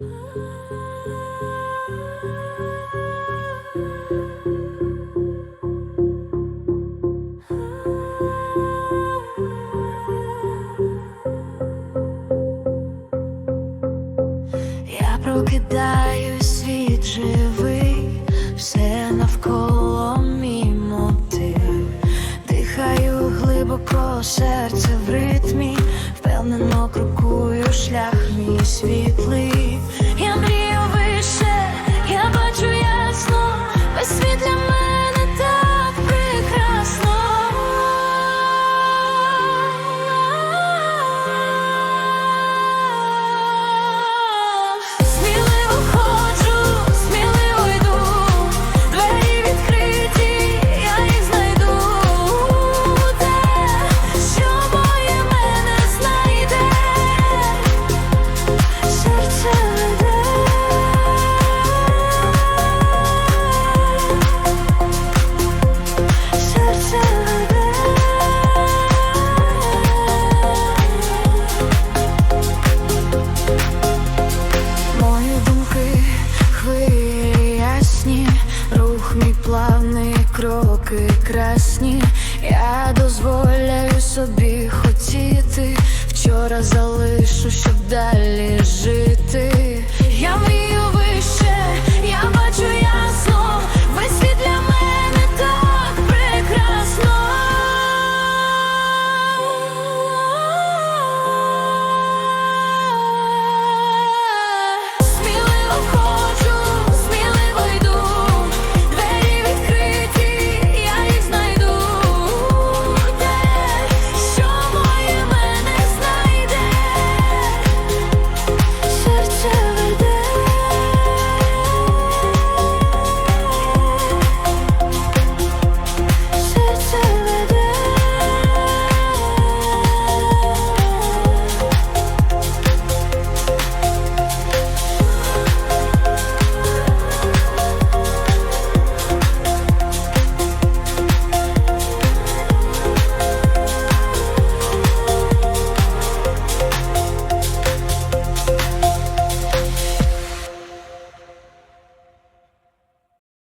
Я прокидаюсь, світ живий, все навколо мій. Дихаю глибоко, серце в ритмі, впевнено крокую шлях світлий. Я мрію ясні, рух мій плавний, кроки красні. Я дозволяю собі хотіти. Вчора залишу, щоб далі жити.